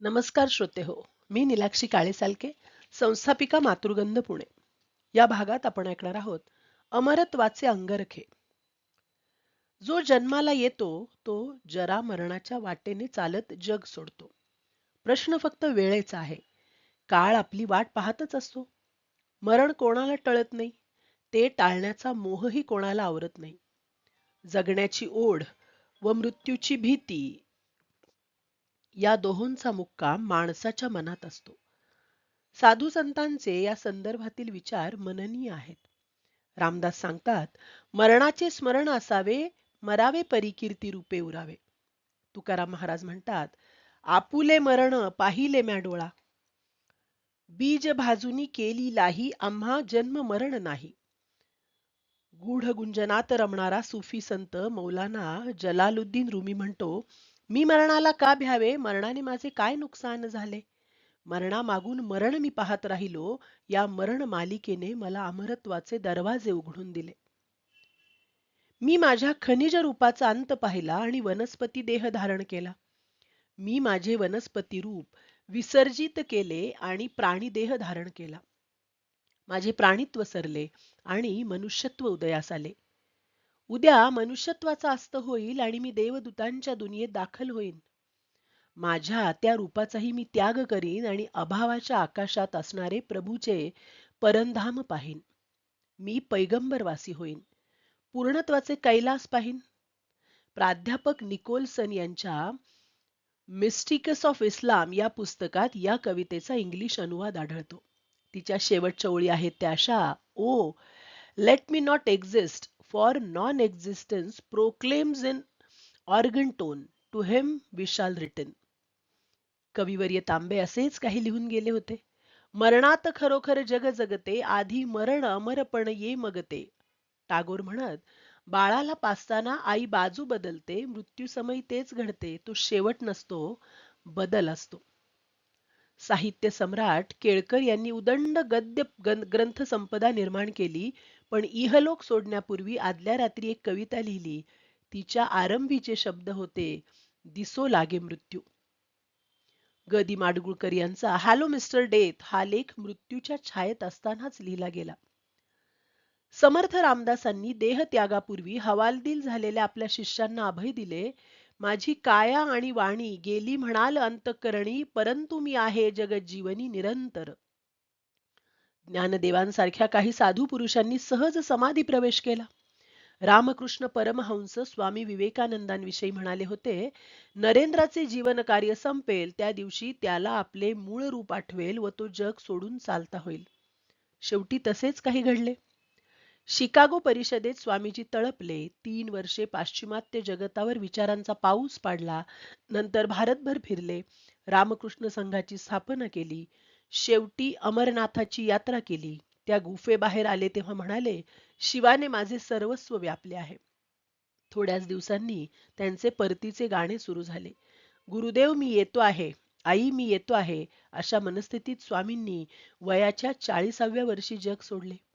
नमस्कार श्रोते हो मी निलाक्षी काळेसालके संस्थापिका मातृगंध पुणे. या भागात आपण ऐकणार आहोत अमरत्वाचे अंगरखे. जो जन्माला येतो तो जरा मरणाच्या वाटेने चालत जग सोडतो. प्रश्न फक्त वेळेचा आहे. काळ आपली वाट पाहतच असतो. मरण कोणाला टळत नाही ते टाळण्याचा मोहही कोणाला आवरत नाही. जगण्याची ओढ व मृत्यूची भीती या दोहोंचा मुक्काम माणसाच्या मनात असतो. साधू संतांचे या संदर्भातील विचार मननीय आहेत. रामदास सांगतात मरणाचे स्मरण असावे मरावे परिकीर्ती रूपे उरावे. तुकाराम महाराज म्हणतात आपुले मरण पाहिले म्या डोळा. बीज भाजुनी केली लाही आम्हा जन्म मरण नाही. गूढ गुंजनात रमणारा सुफी संत मौलाना जलालुद्दीन रुमी म्हणतो मी मरणाला का भ्यावे? मरणाने माझे काय नुकसान झाले? मरणामागून मरण मी पाहत राहिलो या मरण मालिकेने मला अमरत्वाचे दरवाजे उघडून दिले. मी माझ्या खनिज रूपाचा अंत पाहिला आणि वनस्पती देह धारण केला. मी माझे वनस्पती रूप विसर्जित केले आणि प्राणी देह धारण केला. माझे प्राणित्व सरले आणि मनुष्यत्व उदयास आले. उद्या मनुष्यत्वाचा अस्त होईल आणि मी देवदूतांच्या दुनियेत दाखल होईन. माझ्या त्या रूपाचाही मी त्याग करीन आणि अभावाच्या आकाशात असणारे प्रभूचे परंधाम पाहीन. मी पैगंबरवासी होईन. पूर्णत्वाचे कैलास पाहीन. प्राध्यापक निकोलसन यांच्या मिस्टिकस ऑफ इस्लाम या पुस्तकात या कवितेचा इंग्लिश अनुवाद आढळतो. तिच्या शेवटच्या ओळी आहेत त्या अशा ओ let me not exist for non-existence proclaims in organ tone. To him we shall written कविवर्य तांबे असेच काही लिहून गेले होते. मरणात खरोखर जग जगते आधी मरण अमरपण ये मगते. टागोर म्हणत बाळाला पासताना आई बाजू बदलते मृत्यू समय तेच घडते. तो शेवट नसतो बदल असतो. साहित्य सम्राट केळकर यांनी उदंड गद्य ग्रंथ संपदा निर्माण केली. पण इहलोक सोडण्यापूर्वी आदल्या रात्री एक कविता लिहिली. तिच्या आरंभीचे शब्द होते दिसो लागे मृत्यू. गदी माडगुळकर यांचा हॅलो मिस्टर डेथ हा लेख मृत्यूच्या छायेत असतानाच लिहिला गेला. समर्थ रामदासांनी देह त्यागापूर्वी हवालदिल झालेल्या आपल्या शिष्यांना अभय दिले. माझी काया आणि वाणी गेली म्हणाल अंतकरणी परंतु मी आहे जगज्जीवनी निरंतर. ज्ञानदेवांसारख्या काही साधू पुरुषांनी सहज समाधी प्रवेश केला. रामकृष्ण परमहंस स्वामी विवेकानंदांविषयी म्हणाले होते नरेंद्राचे जीवन कार्य संपेल त्या दिवशी त्याला आपले मूळ रूप आठवेल व तो जग सोडून चालता होईल. शेवटी तसेच काही घडले. शिकागो परिषदेत स्वामीजी तळपले. तीन वर्षे पाश्चिमात्य जगतावर विचारांचा पाऊस पाडला. नंतर भारतभर फिरले. रामकृष्ण संघाची स्थापना केली. शेवटी अमरनाथाची यात्रा केली. त्या गुफेबाहेर आले तेव्हा म्हणाले शिवाने माझे सर्वस्व व्यापले आहे. थोड्याच दिवसांनी त्यांचे परतीचे गाणे सुरू झाले. गुरुदेव मी येतो आहे. आई मी येतो आहे. अशा मनस्थितीत स्वामींनी वयाच्या चाळीसाव्या वर्षी जग सोडले.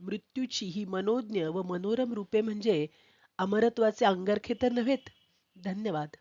मृत्यूची ही मनोज्ञ व मनोरम रूपे म्हणजे अमरत्वाचे अंगरखे तर नव्हेत. धन्यवाद.